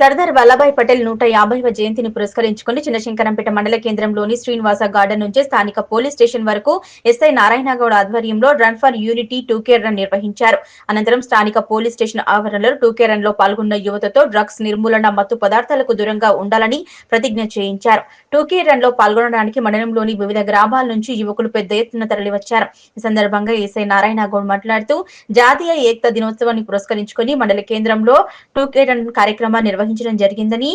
సర్దార్ వల్లభాయ్ పటేల్ నూట యాభైవ జయంతిని పురస్కరించుకుని చిన్నశంకరంపేట మండల కేంద్రంలోని శ్రీనివాస గార్డెన్ నుంచి స్థానిక పోలీస్ స్టేషన్ వరకు ఎస్ఐ నారాయణగౌడ్ ఆధ్వర్యంలో run for unity two K run నిర్వహించారు. అనంతరం స్థానిక పోలీస్ స్టేషన్ ఆవరణలో టూకే రన్లో పాల్గొన్న యువతతో డ్రగ్స్ నిర్మూలన మత్తు పదార్థాలకు దూరంగా ఉండాలని ప్రతిజ్ఞ చేయించారు. టూకే రన్లో పాల్గొనడానికి మండలంలోని వివిధ గ్రామాల నుంచి యువకులు పెద్ద ఎత్తున తరలివచ్చారు. ఈ సందర్భంగా ఎస్ఐ నారాయణగౌడ్ మాట్లాడుతూ జాతీయ ఏకతా దినోత్సవాన్ని పురస్కరించుకుని మండల కేంద్రంలో టూకే రన్ కార్యక్రమాన్ని నిర్వహించడం జరిగిందని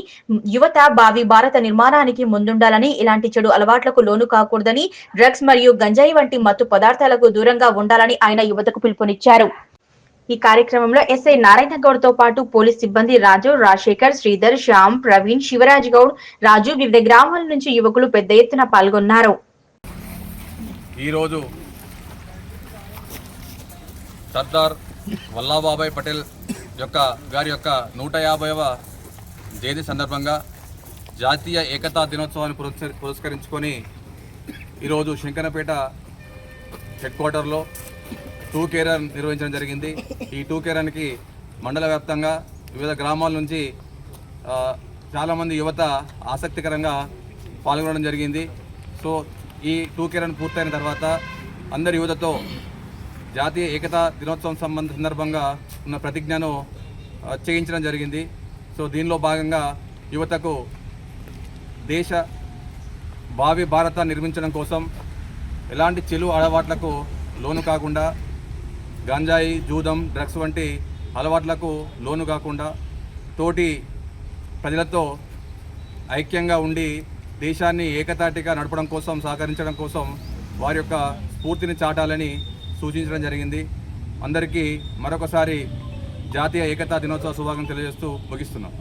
యువత భావి భారత నిర్మాణానికి ముందుండాలని ఇలాంటి చెడు అలవాట్లకు లోను కాకూడదని డ్రగ్స్ మరియు గంజాయి వంటి మత్తు పదార్థాలకు దూరంగా ఉండాలని ఆయన యువతకు పిలుపునిచ్చారు. ఈ కార్యక్రమంలో ఎస్ఐ నారాయణ గౌడ్తో పాటు పోలీస్ సిబ్బంది రాజు రాజశేఖర్ శ్రీధర్ శ్యామ్ ప్రవీణ్ శివరాజ్ గౌడ్ రాజు వివిధ గ్రామాల నుంచి యువకులు పెద్ద ఎత్తున పాల్గొన్నారు. ఈరోజు సర్దార్ వల్లభాబాయ్ పటేల్ యొక్క గారి యొక్క నూట యాభైవ జయంతి సందర్భంగా జాతీయ ఏకతా దినోత్సవాన్ని పురస్కరించుకొని ఈరోజు శంకరపేట హెడ్ క్వార్టర్లో టూ కేరన్ నిర్వహించడం జరిగింది. ఈ టూ కేరన్కి మండల వ్యాప్తంగా వివిధ గ్రామాల నుంచి చాలామంది యువత ఆసక్తికరంగా పాల్గొనడం జరిగింది. సో ఈ టూ కేరన్ పూర్తయిన తర్వాత అందరి యువతతో జాతీయ ఏకతా దినోత్సవం సంబంధ సందర్భంగా ఉన్న ప్రతిజ్ఞను చేయించడం జరిగింది. సో దీనిలో భాగంగా యువతకు దేశ భావి భారత నిర్మించడం కోసం ఎలాంటి చెలు అలవాట్లకు లోను కాకుండా గంజాయి జూదం డ్రగ్స్ వంటి అలవాట్లకు లోను కాకుండా తోటి ప్రజలతో ఐక్యంగా ఉండి దేశాన్ని ఏకతాటిగా నడపడం కోసం సహకరించడం కోసం వారి యొక్క స్ఫూర్తిని చాటాలని సూచించడం జరిగింది. అందరికీ మరొకసారి జాతీయ ఏకతా దినోత్సవ శుభాకాంక్షలు తెలియజేస్తూ ముగిస్తున్నాం.